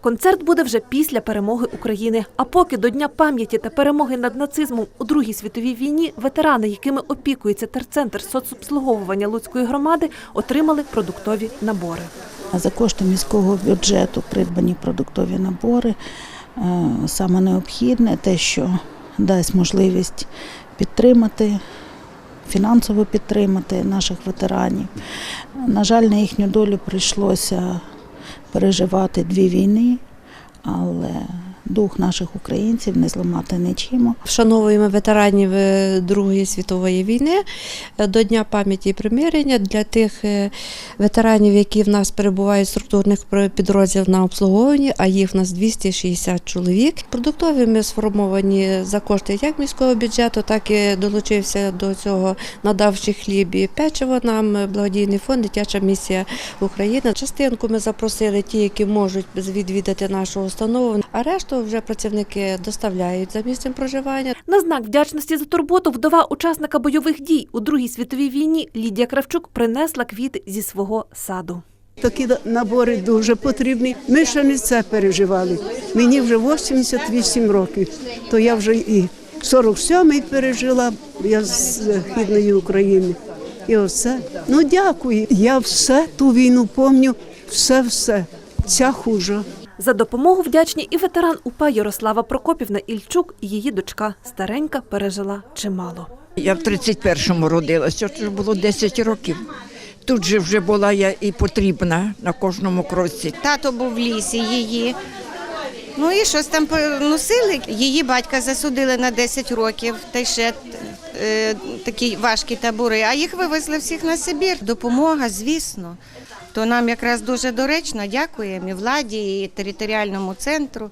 Концерт буде вже після перемоги України. А поки до Дня пам'яті та перемоги над нацизмом у Другій світовій війні ветерани, якими опікується терцентр соцобслуговування Луцької громади, отримали продуктові набори. За кошти міського бюджету придбані продуктові набори. Е, Саме необхідне те, що дасть можливість підтримати, фінансово підтримати наших ветеранів. На жаль, на їхню долю прийшлося переживати дві війни, але дух наших українців не зламати нічим. Вшановуємо ветеранів е, Другої світової війни е, до Дня пам'яті і примирення для тих е, ветеранів, які в нас перебувають в структурних підрозділів на обслуговуванні, а їх в нас 260 чоловік. Продуктові ми сформовані за кошти як міського бюджету, так і долучився до цього, надавши хліб і печиво нам благодійний фонд Дитяча місія України. Частинку ми запросили ті, які можуть відвідати нашу установу, а решту вже працівники доставляють за місцем проживання. На знак вдячності за турботу вдова учасника бойових дій у Другій світовій війні Лідія Кравчук принесла квіти зі свого саду. Такі набори дуже потрібні. Ми ще не це переживали. Мені вже 88 років, то я вже і 47-й пережила, я з Східної України. І оце. Ну дякую. Я все ту війну пам'ятаю, все-все. Ця хуже. За допомогу вдячні і ветеран УПА Ярослава Прокопівна Ільчук і її дочка старенька пережила чимало. Я в 31-му родилася, це було 10 років. Тут же вже була я і потрібна на кожному кроці. Тато був в лісі її. Ну і щось там носили. Її батька засудили на 10 років, та й ще такі важкі табори, а їх вивезли всіх на Сибір. Допомога, звісно. То нам якраз дуже доречно дякуємо і владі, і територіальному центру.